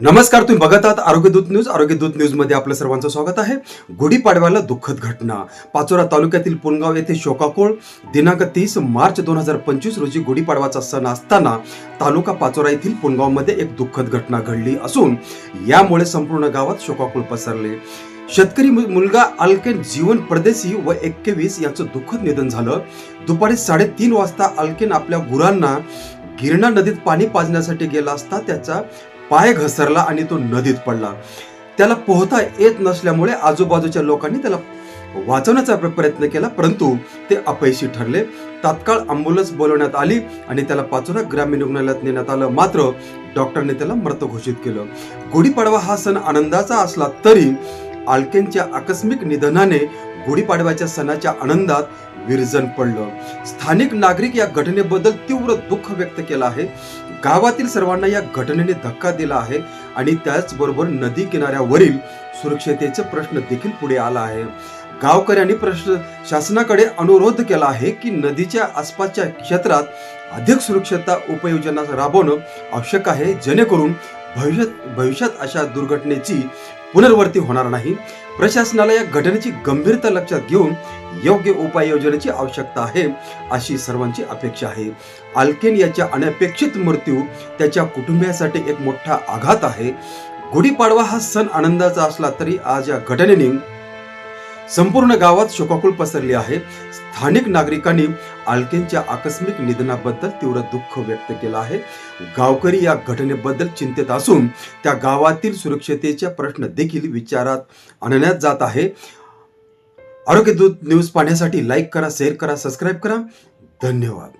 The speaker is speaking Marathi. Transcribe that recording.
नमस्कार तुम्ही बघत आहात आरोग्यदूत न्यूज. आरोग्य दूत न्यूजमध्ये आपलं सर्वांचं स्वागत आहे. गुढीपाडव्याला दुःखद घटना. पाचोरा तालुक्यातील पुनगाव येथे शोकाकोळ. दिनांक तीस मार्च दोन हजार पंचवीस रोजी गुढीपाडवाचा सण असताना तालुका पाचोरा येथील पुनगावमध्ये एक दुःखद घटना घडली असून यामुळे संपूर्ण गावात शोकाकुळ पसरले. शेतकरी मुलगा अल्केन जीवन परदेशी व एक्केवीस यांचं दुःखद निधन झालं. दुपारी साडेतीन वाजता अल्केन आपल्या गुरांना गिरणा नदीत पाणी पाजण्यासाठी गेला असता त्याचा पाय घसरला आणि तो नदीत पडला. त्याला पोहता येत नसल्यामुळे आजूबाजूच्या लोकांनी त्याला वाचवण्याचा प्रयत्न केला परंतु ते अपयशी ठरले. तात्काळ अँब्युलन्स बोलवण्यात आली आणि त्याला पाचोरा ग्रामीण रुग्णालयात नेण्यात आलं. मात्र डॉक्टरने त्याला मृत घोषित केलं. गुढीपाडवा हा सण आनंदाचा असला तरी आल्केनच्या आकस्मिक निधनाने गुढीपाडव्याच्या सणाच्या आनंदात विरजन पडलं. स्थानिक नागरिक या घटनेबद्दल तीव्र दुःख व्यक्त केलं आहे. गावातील सर्वांना या घटनेने धक्का दिला आहे आणि त्याचबरोबर नदी किनाऱ्यावरील सुरक्षतेचा प्रश्न देखील पुढे आला आहे. गावकऱ्यांनी प्रश्न शासनाकडे अनुरोध केला आहे की नदीच्या आसपासच्या क्षेत्रात अधिक सुरक्षता उपाययोजना राबवणं आवश्यक आहे जेणेकरून भविष्यात भविष्यात अशा दुर्घटनेची पुनर्वर्ती होणार नाही. प्रशासनाला या घटनेची गंभीरता लक्षात घेऊन योग्य उपाययोजनेची आवश्यकता आहे अशी सर्वांची अपेक्षा आहे. आल्केन याच्या अनपेक्षित मृत्यू त्याच्या कुटुंबियासाठी एक मोठा आघात आहे. गुढीपाडवा हा सण आनंदाचा असला तरी आज या घटनेने संपूर्ण गावात शोकाकुळ पसरली आहे. स्थानिक नागरिकांनी आल्केनच्या आकस्मिक निधनाबद्दल तीव्र दुःख व्यक्त केलं आहे. गावकरी या घटनेबद्दल चिंतेत असून त्या गावातील सुरक्षतेचे प्रश्न देखील विचारात आणण्यात जात आहे. आरोग्य दूत न्यूज पाहण्यासाठी लाईक करा शेअर करा सबस्क्राईब करा. धन्यवाद.